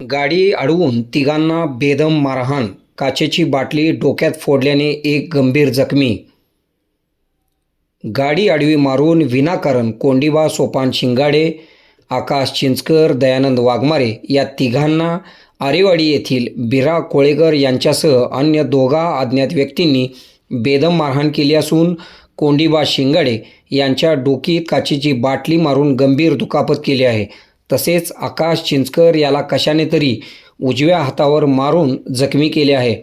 गाडी अडवून तिघांना बेदम मारहाण काचेची बाटली डोक्यात फोडल्याने एक गंभीर जखमी. गाडी आडवी मारून विनाकारण कोंडिबा सोपान शिंगाडे आकाश चिंचकर दयानंद वाघमारे या तिघांना आरेवाडी येथील बिरा कोळेकर यांच्यासह अन्य दोघा अज्ञात व्यक्तींनी बेदम मारहाण केली असून कोंडिबा शिंगाडे यांच्या डोकीत काचेची बाटली मारून गंभीर दुखापत केली आहे. तसेच आकाश चिंचकर याला कशाने तरी उजव्या हातावर मारून जखमी केले आहे.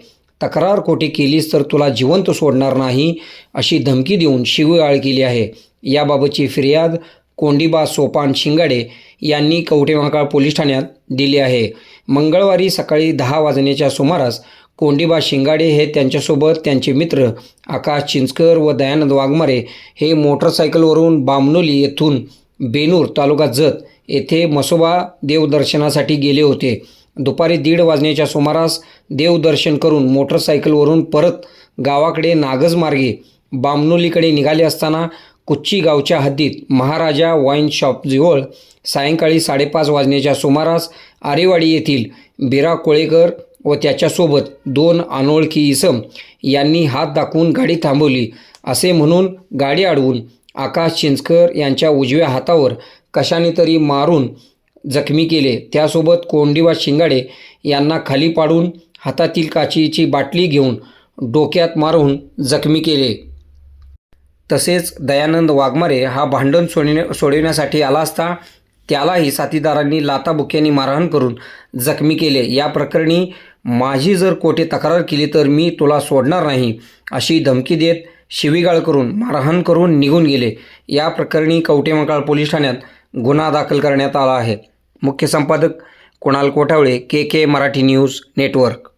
तक्रार कोठी केलीस तर तुला जिवंत सोडणार नाही अशी धमकी देऊन शिवगाळ केली आहे. याबाबतची फिर्याद कोंडीबा सोपान शिंगाडे यांनी कवटेमहाकाळ पोलीस ठाण्यात दिली आहे. मंगळवारी सकाळी दहा वाजण्याच्या सुमारास कोंडीबा शिंगाडे हे त्यांच्यासोबत त्यांचे मित्र आकाश चिंचकर व दयानंद वाघमारे हे मोटरसायकलवरून बामनोली येथून बेनूर तालुका जत येथे मसोबा देवदर्शनासाठी गेले होते. दुपारी दीड वाजण्याच्या सुमारास देवदर्शन करून मोटरसायकलवरून परत गावाकडे नागजमार्गे बामनोलीकडे निघाले असताना कुच्ची गावच्या हद्दीत महाराजा वाईन शॉपजवळ सायंकाळी साडेपाच वाजण्याच्या सुमारास आरेवाडी येथील बिरा कोळेकर व त्याच्यासोबत दोन अनोळखी इसम यांनी हात दाखवून गाडी थांबवली. असे म्हणून गाडी अडवून आकाश चिंचकर यांच्या उजव्या हातावर कशाने तरी मारून जखमी केले. त्यासोबत कोंडीवा शिंगाडे यांना खाली पाडून हातातील काचीची बाटली घेऊन डोक्यात मारून जखमी केले. तसेच दयानंद वाघमारे हा भांडण सोडण्या सोडविण्यासाठी आला असता त्यालाही साथीदारांनी लाताबुक्यांनी मारहाण करून जखमी केले. या प्रकरणी माझी जर कोठे तक्रार केली तर मी तुला सोडणार नाही अशी धमकी देत शिवीगाळ करून मारहाण करून निघून गेले. या प्रकरणी कवटेमकाळ पोलीस ठाण्यात गुन्हा दाखल करण्यात आला आहे. मुख्य संपादक Kunal Kothavale K K Marathi news network.